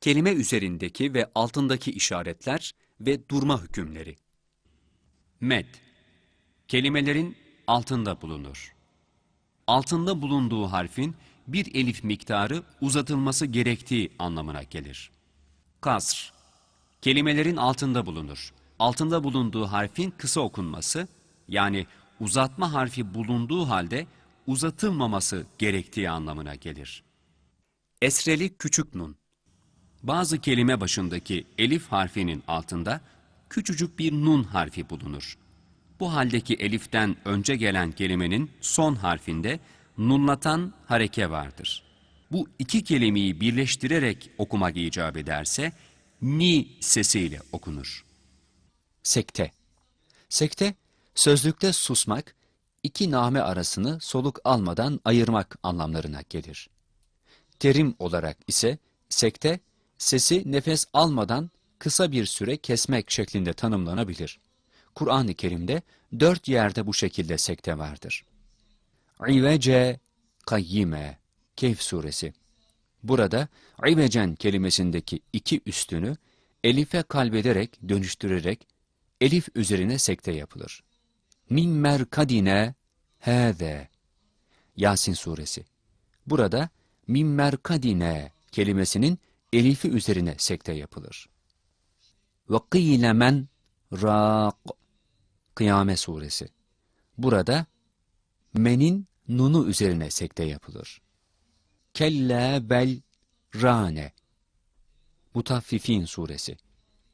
kelime üzerindeki ve altındaki işaretler ve durma hükümleri. Med, kelimelerin altında bulunur. Altında bulunduğu harfin bir elif miktarı uzatılması gerektiği anlamına gelir. Kasr, kelimelerin altında bulunur. Altında bulunduğu harfin kısa okunması, yani uzatma harfi bulunduğu halde uzatılmaması gerektiği anlamına gelir. Esreli küçük nun. Bazı kelime başındaki elif harfinin altında küçücük bir nun harfi bulunur. Bu haldeki eliften önce gelen kelimenin son harfinde nunlatan hareke vardır. Bu iki kelimeyi birleştirerek okumak icap ederse ni sesiyle okunur. Sekte. Sekte, sözlükte susmak, iki name arasını soluk almadan ayırmak anlamlarına gelir. Terim olarak ise sekte, sesi nefes almadan kısa bir süre kesmek şeklinde tanımlanabilir. Kur'an-ı Kerim'de dört yerde bu şekilde sekte vardır. İvece kayyime Kehf suresi. Burada ivecen kelimesindeki iki üstünü elife kalbederek, dönüştürerek elif üzerine sekte yapılır. Min merkadine hâze Yasin suresi. Burada min merkadine kelimesinin elifi üzerine sekte yapılır. Kîle men râk Kıyame suresi. Burada menin nunu üzerine sekte yapılır. Kella bel rane Mutaffifin suresi.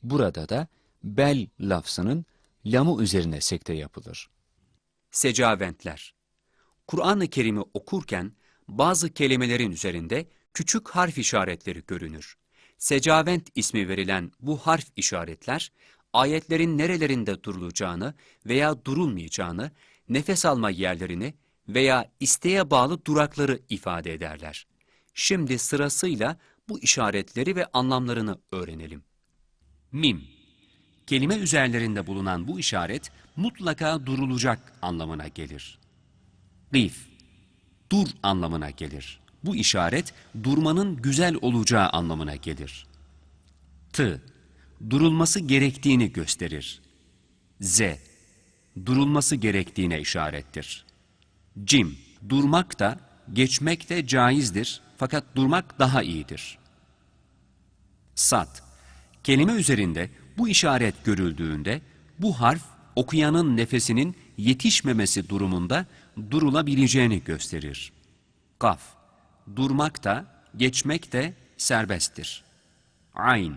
Burada da bel lafzının lamı üzerine sekte yapılır. Secaventler. Kur'an-ı Kerim'i okurken bazı kelimelerin üzerinde küçük harf işaretleri görünür. Secavent ismi verilen bu harf işaretler, ayetlerin nerelerinde durulacağını veya durulmayacağını, nefes alma yerlerini veya isteğe bağlı durakları ifade ederler. Şimdi sırasıyla bu işaretleri ve anlamlarını öğrenelim. Mim Kelime üzerlerinde bulunan bu işaret mutlaka durulacak anlamına gelir. Gif, dur anlamına gelir. Bu işaret durmanın güzel olacağı anlamına gelir. T, durulması gerektiğini gösterir. Z, durulması gerektiğine işarettir. Cim, durmak da, geçmek de caizdir fakat durmak daha iyidir. Sat, kelime üzerinde bu işaret görüldüğünde bu harf okuyanın nefesinin yetişmemesi durumunda durulabileceğini gösterir. Kaf, durmak da, geçmek de serbesttir. Ayn,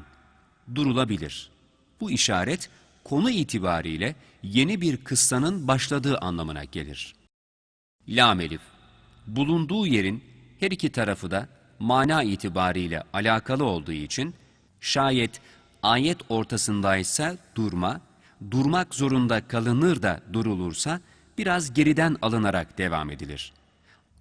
durulabilir. Bu işaret konu itibariyle yeni bir kıssanın başladığı anlamına gelir. Lam elif, bulunduğu yerin her iki tarafı da mana itibariyle alakalı olduğu için şayet ayet ortasındaysa durma, durmak zorunda kalınır da durulursa biraz geriden alınarak devam edilir.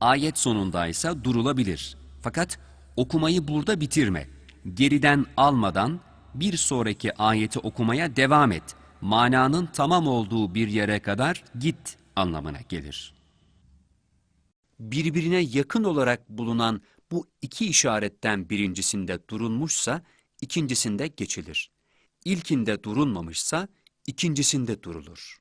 Ayet sonundaysa durulabilir. Fakat okumayı burada bitirme. Geriden almadan bir sonraki ayeti okumaya devam et. Mananın tamam olduğu bir yere kadar git anlamına gelir. Birbirine yakın olarak bulunan bu iki işaretten birincisinde durulmuşsa ikincisinde geçilir. İlkinde durulmamışsa ikincisinde durulur.